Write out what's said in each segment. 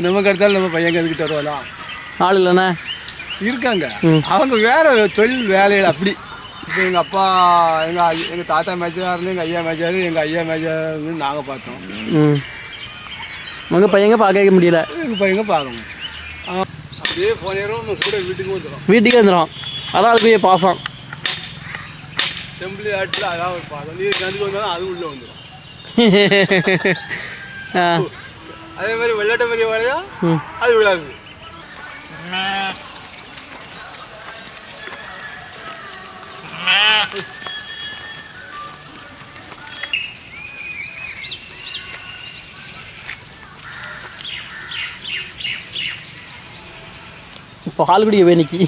இப்போ நமக்கு அடுத்தாலும் நம்ம பையன் கற்றுக்கிட்டு வருவாளா ஆள் இல்லைண்ணே. இருக்காங்க. அவங்க வேற தொழில் வேலைகள் அப்படி. இப்போ எங்கள் அப்பா எங்கள் எங்கள் தாத்தா மேஜர் எங்கள் ஐயா மேஜர் எங்கள் ஐயா மேஜர்னு நாங்கள் பார்த்தோம். உங்கள் பையங்க பார்க்க முடியல. எங்கள் பையங்க பார்க்கணும். அப்படியே போனேரும் நம்ம கூட வீட்டுக்கு வந்துடும் வீட்டுக்கே வந்துடும் அதான் அதுக்குரிய பாசம். செம்பிளி ஆட்டில் அதான் ஒரு பாதம் நீர் கந்துக்கு வந்தாலும் அது உள்ளே வந்துடும். அதே மாதிரி வெள்ளாட்ட பெரிய வேலையா ம். அது விழாது இப்போ பால் குடிக்க வேணிக்கு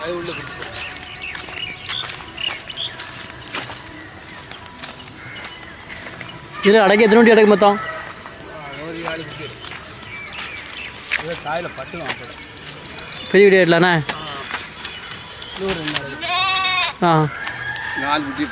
அது உள்ள பிடிக்கும் இதில் அடக்க எத்தனை வண்டி அடக்கு மொத்தம்? பெரிய வீடியோ இல்லைண்ணே நூறு ஆ. நாலு குட்டி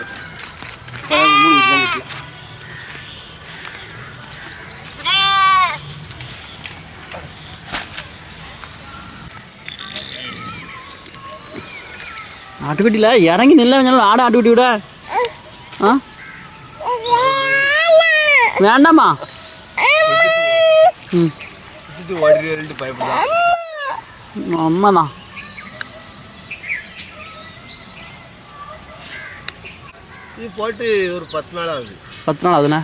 ஆட்டுக்குட்டியில் இறங்கி நில்ல ஆடை ஆட்டுக்குட்டி விட. ஆ? வேண்டாமா ம். விட்டுட்டு ஓடிட்டு பயப்படுதான் அம்மா தான் இது போட்டு ஒரு பத்து நாள் ஆகுது. பத்து நாள் ஆகுதுண்ணே?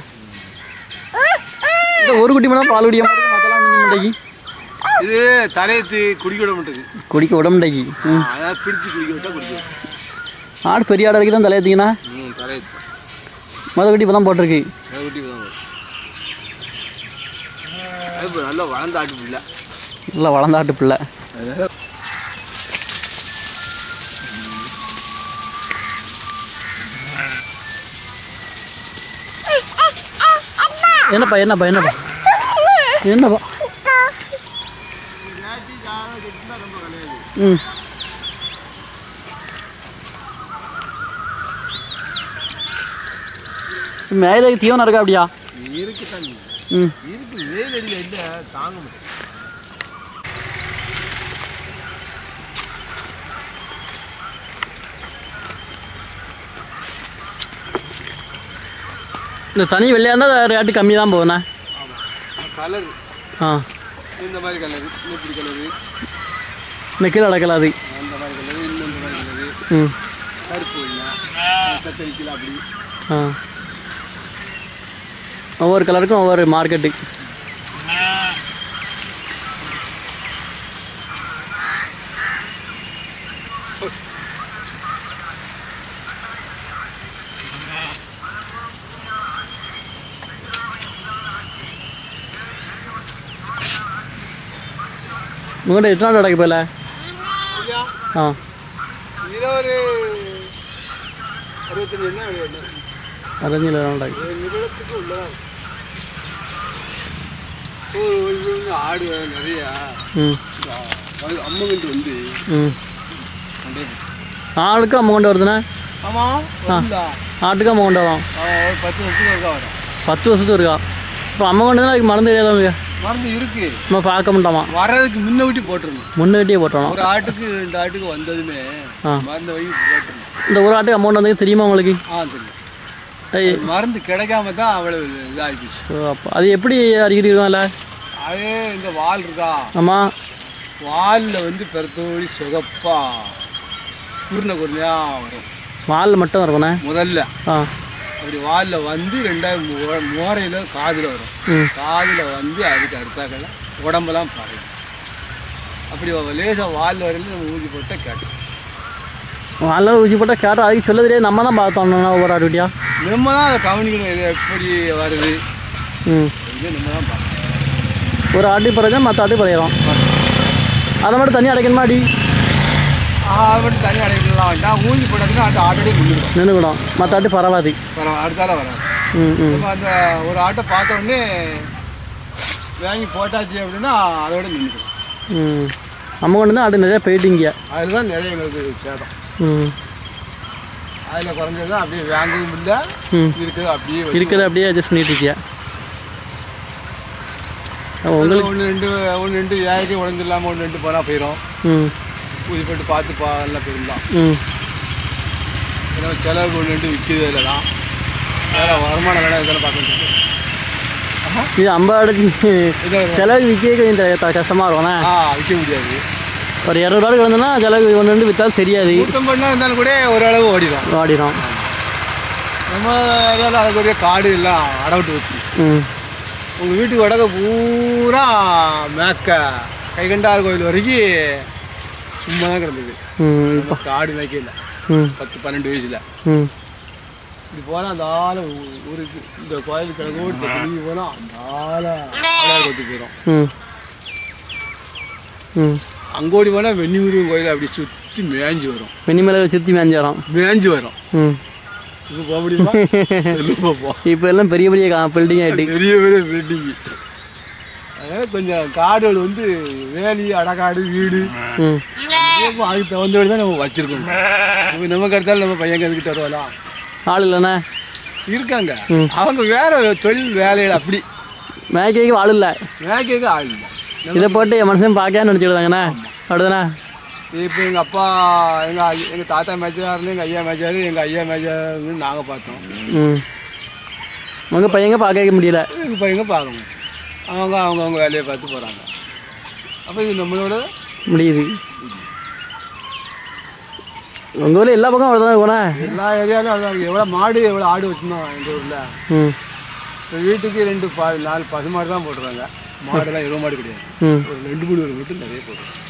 இந்த ஒரு குட்டி மட்டும் பால் குடிக்க மாட்டேங்க மற்றெல்லாம் மாட்டேங்கி. இது தலையத்து குடிக்க விட மாட்டேங்குது. குடிக்க விட மாட்டேங்கி. ம். அதாவது பிடிச்சி குடிக்க விட்டா குடிக்க ஆடு பெரிய ஆடு வரைக்கும் தான் தலையத்திங்கண்ணா ம் தலையத்து மொதல் குட்டி இப்போ தான் போட்டிருக்கு. அது குட்டி தான் அது நல்லா வளர்ந்த ஆட்டு பிள்ளை. நல்லா வளர்ந்த ஆட்டு பிள்ளை. என்னப்பா என்னப்பா என்னப்பா? என்னப்பா? ம். மேலே தீவனம் இருக்கா அப்படியா? இருக்கு ம் இருக்கு வெயில் அடியில் இல்லை தாங்க முடியும் இந்த தனி வெள்ளையாக இருந்தால் ரேட்டு கம்மி தான் போகுண்ணே கலரு. ஆ. இந்த மாதிரி கலரு இப்படி கலரு. இந்த கீழே அடக்கல அது. அந்த மாதிரி கலரு இந்த மாதிரி கலரு. ம். கருப்பு கத்தரிக்கல அப்படி. ஆ. ஒவ்வொரு கலருக்கும் ஒவ்வொரு மார்க்கெட்டு உங்கள்கிட்ட எத்தனை நாள் அடக்கு போயில இல்லையா ஆ இதில் ஒரு அறுபத்தஞ்சு என்ன விளையாடு அரைஞ்சு அடக்கு நிமிடத்துக்கு உள்ளதான் ஒரு ஒரு இது ஆடு வேற நிறையா ம் அம்மங்கிட்டு வந்து ம் கொண்டே ஆளுக்கு அமௌண்ட் வருதுண்ணே ஆமாம் வருந்தா ஆட்டுக்கு அமௌண்ட் வரும் அவன் ஒரு பத்து வருஷத்துக்கு ஒருக்கா வரும் பத்து வருஷத்துக்கு இருக்கா இப்போ அமௌண்ட் தான் அதுக்கு மறந்து தெரியாதவங்க மருந்து இருக்கு. நம்ம பார்க்க மாட்டோமா? வர்றதுக்கு முன்ன விட்டு போட்டுருணும் முன்னாடியே போட்டோம் ஒரு ஆட்டுக்கு ரெண்டு ஆட்டுக்கு வந்ததுமே. மருந்து வழி போட்டுருணும் இந்த ஒரு ஆட்டுக்கு அமௌண்ட் வந்து தெரியுமா உங்களுக்கு? ஆ தெரியும். மருந்து கிடைக்காம தான் அவ்வளவு இதாகி போச்சு ஓ, அப்போ அது எப்படி அறிகுறி இருக்கும்ல அதே இந்த வால் இருக்கா? ஆமாம் வாலில் வந்து பெருத்தோடி சுகப்பா. குருணை குருணையாக வரும். வால் மட்டும் இருக்குண்ணே முதல்ல. ஆ. அப்படி வாலில் வந்து ரெண்டாவது மோ மோரையில் காதில் வரும். காதில் வந்து அதுக்கு அடுத்தாக்கல உடம்பெல்லாம் பறக்கும் அப்படி லேசாக வாலில் வரையில நம்ம ஊதி போட்டால் கேட்டோம். வாலில் ஊசி போட்டால் கேட்டால் அதுக்கு சொல்ல தெரியாது நம்ம தான் பார்த்தோம். ஒவ்வொரு ஆட்டுக்குட்டியா? நம்ம தான் அதை கவனிக்கணும். இது எப்படி வருது? இது நம்ம தான் பார்க்கணும். ஒரு ஆட்டு பிறகு மற்ற ஆட்டு பிறகு அதை மட்டும் தண்ணி அடைக்கணுமா அடி? அது மட்டும் தனி அடைக்கலாம். வேண்டாம் ஊஞ்சி போட்டதுன்னா அந்த ஆட்டோடே நின்றுடும். நின்றுக்கிடும் மற்ற ஆட்டு பரவாது. வர அடுத்தால வராது நம்ம அந்த ஒரு ஆட்டை பார்த்த உடனே வாங்கி போட்டாச்சு அப்படின்னா அதோட நின்றுடும். ம். நம்ம கொண்டு தான் ஆடு நிறையா போயிட்டீங்க அதில் தான் நிறைய எங்களுக்கு சேதம். ம். அதில் குறைஞ்சது தான் அப்படியே வாங்கவும் இல்லை. ம். இருக்குது அப்படியே இருக்கிறத அப்படியே அட்ஜஸ்ட் பண்ணிட்டு இருக்கியா? உங்களுக்கு ஒன்று ரெண்டு ஒன்று ரெண்டு ஏழு உடஞ்சு இல்லாமல் ஒன்று ரெண்டு போனால் போயிடும் ம். ஊதி போட்டு பார்த்து எல்லாம் ம். ஏன்னா செலவுக்கு ஒன்று ரெண்டு விற்கிது அதில் தான். வேறு வருமானம் வேணாம் இதெல்லாம் பார்க்க இது அம்பா அடிச்சு இதை செலவு விற்க கொஞ்சம் கஷ்டமாக இருக்கும்ண்ணே ஆ விற்க முடியாது. ஒரு இரநூறுவா கிடந்தோன்னா செலவு ஒன்று ரெண்டு விற்றாலும் தெரியாது. கூட்டம் பண்ணால் இருந்தாலும் கூட ஓரளவு ஓடிடும் வாடிடும் நம்ம ஏரியாவில் அதுக்குரிய காடு எல்லாம் அடவிட்டு வச்சு ம். உங்கள் வீட்டுக்கு வடக்க பூரா மேக்க கைகண்டார் கோயில் வரைக்கும் சும்மா தான் கிடந்தது. மேய்க்கல ம். பத்து பன்னெண்டு வயசில். ம். இது போனால் அந்த ஆளை ஊருக்கு இந்த கோயில் கிடக்கோட்டு திரும்பி போனால் அந்த ஆளை ஆளாக கொத்து போயிடும். அங்கோடி போனால் வெண்ணிமுருகன் கோயில் அப்படி சுற்றி மேய்ஞ்சு வரும். வெண்ணிமலை சுற்றி மேய்ஞ்சு வரும். ம். இது போக முடியுமா? சொல்லு பார்ப்போம் இப்போ எல்லாம் பெரிய பெரிய பில்டிங் ஆகிட்டு பெரிய பெரிய பில்டிங்கு அதனால் கொஞ்சம் காடுகள் வந்து வேலி அடக்காடு வீடு. அதுக்கு தகுந்தபடி தான் நம்ம வச்சுருக்கோம். நமக்கு அடுத்தாலும் நம்ம பையன் கற்றுக்கிட்டு வருவாலாம் ஆள் இல்லைண்ணே. இருக்காங்க. அவங்க வேற தொழில் வேலைகள் அப்படி. மேய்க்கிறதுக்கு ஆள் இல்லை. மேய்க்கிறதுக்கு ஆள் இல்லை. இதை போட்டு என் மனுஷன் பார்க்க நினச்சிடுதாங்கண்ணே அப்படிதானே இப்போ எங்கள் அப்பா எங்கள் எங்கள் தாத்தா மேய்ச்சாருன்னு எங்கள் ஐயா மேய்ச்சாரு எங்கள் ஐயா மேய்ச்சாருன்னு நாங்கள் பார்த்தோம். ம். உங்கள் பையங்க பார்க்க முடியல. எங்கள் பையங்க பார்க்கணும் அவங்க அவங்க அவங்க வேலையை பார்த்து போகிறாங்க அப்போ இது நம்மளோட முடியுது. உங்கள் ஊரில் எல்லா பக்கம் அவ்வளோதான் இருக்குண்ணே எல்லா ஏரியாவிலும் அதான் எவ்வளோ மாடு எவ்வளோ ஆடு வச்சுருந்தோம் எங்கள் ஊரில். ம். வீட்டுக்கு ரெண்டு பா நாலு பசு மாடு தான் போட்டுருவாங்க மாடுலாம் இருபது மாடு கிடையாது. ஒரு ரெண்டு மூணு ஒரு வீட்டு நிறைய போட்டுருவாங்க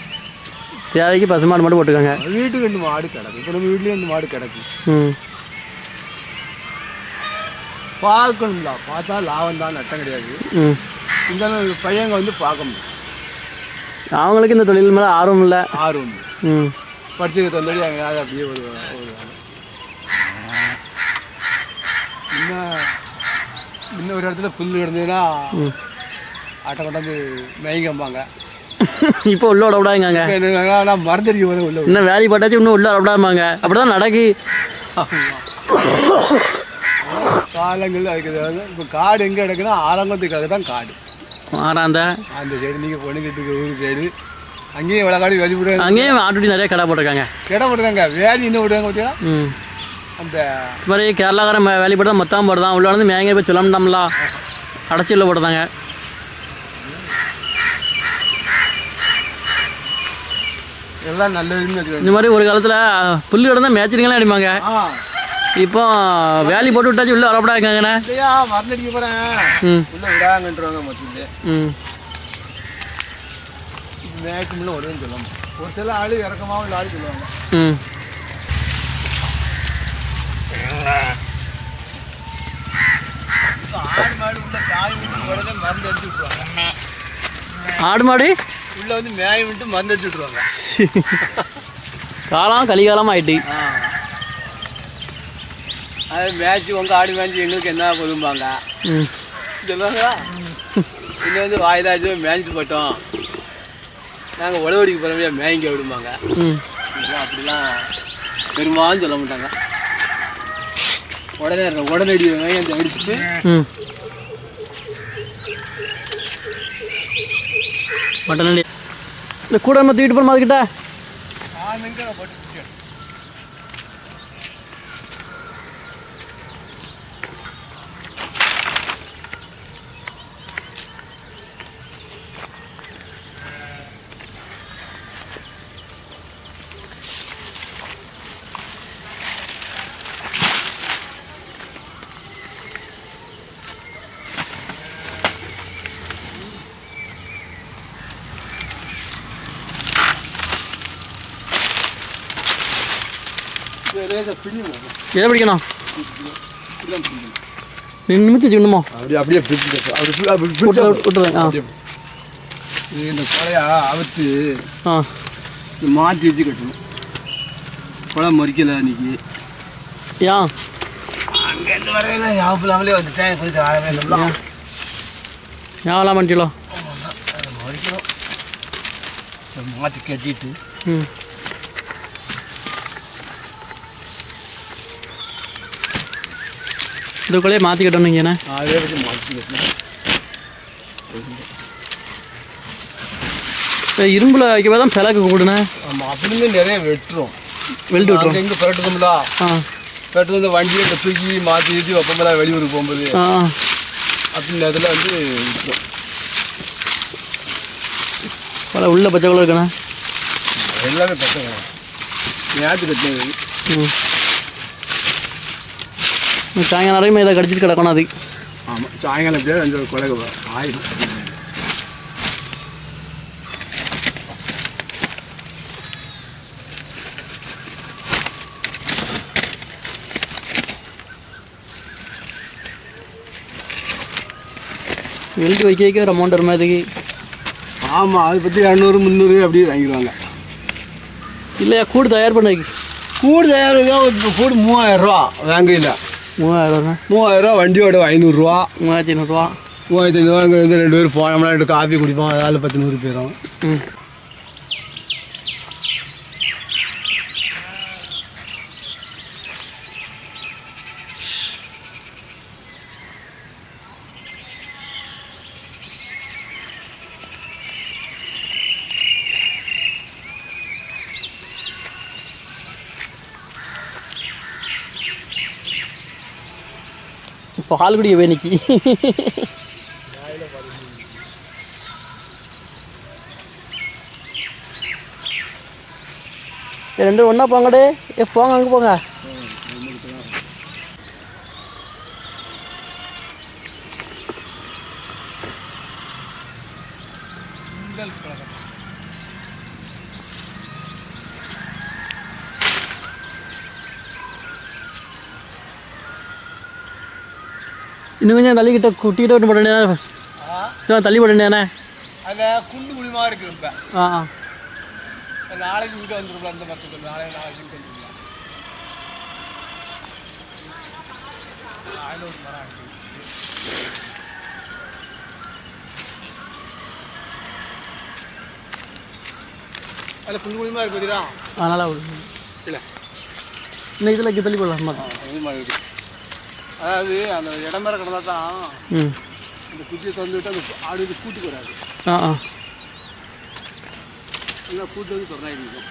தேவைக்கு பசுமாடு மட்டும் போட்டுக்கோங்க வீட்டுக்கு ரெண்டு மாடு கிடக்கு. இப்போ நம்ம வீட்லேயும் ரெண்டு மாடு கிடக்கு. ம். பார்க்கணும்ல. பார்த்தா லாபம் தான் நட்டம் கிடையாது. இருந்தாலும் பையங்க வந்து பார்க்க முடியும். அவங்களுக்கு இந்த தொழில் மேலே ஆர்வம் இல்லை. ஆர்வம் ம். படிச்சுக்க தந்தடி அங்கே அப்படியே ஒரு இன்னும் இன்னும் ஒரு இடத்துல புல் கிடந்ததுன்னா ஆட்டை கொண்டாந்து மேய்ங்கம்பாங்க இப்போ உள்ள விட விடாங்க நான் போகிறேன் உள்ள. இன்னும் வேலை பட்டாச்சு இன்னும் உள்ள விடாமாங்க அப்படி தான் நடக்கு. காலங்கள் அதுக்கு இப்போ காடு எங்கே கிடக்குன்னா ஆலங்கத்துக்காக தான் காடு. ஆறாந்த அந்த சைடு நீங்கள் பொண்ணுக்கிட்டு இருக்க ஊர் சைடு அங்கேயும் இவ்வளோ காடு வெளி விடுறாங்க அங்கேயும் ஆட்டுடி நிறைய கடை போட்டிருக்காங்க. இடம் விடுறாங்க வேலி இன்னும் விடுறாங்க பார்த்தீங்களா ம். அந்த இது மாதிரி கேரளாக்காரன் மே- வேலை போட்டால் மொத்தம் போடுதான் உள்ள வந்து மேங்க போய் சொல்லம்டாம்ல அடைச்சி உள்ள போடுதாங்க எல்லாம் வச்சுக்கோங்க. இந்த மாதிரி ஒரு காலத்தில் புல்லு கிடந்தா மேய்ச்சிருங்கலாம் அடிப்பாங்க இப்போ வேலி போட்டு விட்டாச்சு உள்ள வரப்படா இருக்காங்கண்ணே இல்லையா? மறந்தடிக்க போகிறேன் ம். உள்ள விடாங்கன்றவங்க மொத்தத்தில் ம். மேய்க்கும்ல உடனே சொல்லணும் ஒரு சில ஆள் இறக்கமாகவும் உள்ள ஆள் சொல்லுவாங்க. ம். ஆடு மாடு உள்ள காய் விட்டு உடனே மருந்து அடிச்சு விட்ருவாங்க ஆடு மாடு? உள்ள வந்து மேய விட்டு மருந்து அடிச்சு விட்ருவாங்க காலம் கலிகாலம் ஆயிட்டு. அது மேய்ச்சி உங்கள் ஆடு மேய்ச்சி எங்களுக்கு என்ன போதும்பாங்க. ம். சொல்லுவாங்க. இன்னும் வந்து வாயிலாச்சு மேய்ச்சிட்டு போட்டோம் நாங்கள் உழவடிக்கு போகிறோமே மேய்ங்க விடுவாங்க அப்படிலாம் பெரும்பாலும் சொல்ல மாட்டாங்க. உடனே உடனடி மேய்ச்சி அடிச்சுட்டு அடி இந்த கூட நம்ம தூக்கிட்டு போகிற மாதிரிக்கிட்ட எதை பிடிக்கணும்? நிமித்தி வச்சுக்கணுமோ அப்படியே அப்படியே பிடிச்சு அப்படி பி- அப்படி விட்டு பிடிச்சா விட்டுறேன். ஆ. அப்படியே. இது இந்த கொலையா அவுத்து ஆ. மாற்றி வச்சு கட்டணும். குளம் மறிக்கல இன்னைக்கு ஏன் அங்கேருந்து வரையில இல்லாமலே வந்துட்டேன். கொஞ்சம் ஆகவே இல்லை. எல்லாம் பண்ணிட்டீங்களோ? மறிக்கணும். மாற்றி கட்டிட்டு ம். இதுக்குள்ளேயே மாற்றிக்கிட்டோம் நீங்கள் என்ன அதே பற்றி மாற்றி கட்டணும் இப்போ இரும்பில் வைக்கவே தான் பிளக்கு கூடுனே? ஆமாம் அப்படின்னு நிறைய வெட்டுறோம். வெல்டு விட்டுரும் அங்கே எங்கே பெரட்டுதோம்ல ஆ. பெரட்டு வந்து வண்டியை தூக்கி மாற்றி ஏற்றி வைப்போம்ல வெளியூருக்கு போகும்போது. ஆ. அப்படின்னு அதில் வந்து விட்டுரும் பல உள்ள பச்சை கலர் இருக்கண்ணே எல்லாமே பசங்க ஞாயிற்று கட்டினது ம். இந்த சாயங்காலம் வரைக்கும் இதை கடிச்சிட்டு கிடக்கணும் அது. ஆமாம் சாயங்காலம் பேர் அஞ்சு கொலை ஆயிடும் வெல்டு வைக்க வைக்க ஒரு அமௌண்ட் வருமா இதுக்கு? ஆமாம் அதை பற்றி இரநூறு முந்நூறு அப்படி வாங்கிடுவாங்க. இல்லையா கூடு தயார் பண்ண. கூடு ஒரு கூடு மூவாயிரம் ரூபா வேங்கையில் மூவாயிரம் ரூபா. வண்டியோட ஐநூறுரூவா. மூவாயிரத்தி ஐநூறுரூவா. மூவாயிரத்தி ஐநூறுவா அங்கே வந்து ரெண்டு பேரும் போனோம்னா ரெண்டு காஃபி குடிப்போம் அதில் பத்து நூறு போயிடும் ம். பால் குடிக்க போய் நிக்கி ரெண்டு ஒன்றா போங்கடே. ஏ போங்க அங்கே போங்க. இன்னும் கொஞ்சம் தள்ளிக்கிட்ட குட்டிக்கிட்ட விட்டு போட்டேன். தள்ளி போட்டேனே அதில் குண்டு குழிமா இருக்கு இப்போ. ஆ ஆ. நாளைக்கு வீட்டு வந்துருக்கலாம் அந்த மரத்துக்கு நாளைக்கு நாளைக்கு வீட்டு வந்துருக்கலாம் அதில் ஒரு மரம் இருக்கு. அதில் குண்டு குழிமா இருக்கு பார்த்தீங்களா அதனால் இல்லை. இந்த இதில் தள்ளி போடலாம் மாதிரி அதாவது அந்த இடம் மேலே கிடந்தா தான் அந்த குச்சியை திறந்து விட்டு அந்த ஆடு இது கூட்டுக்கு வராது. ஆ கூட்டு வந்து இருக்கும்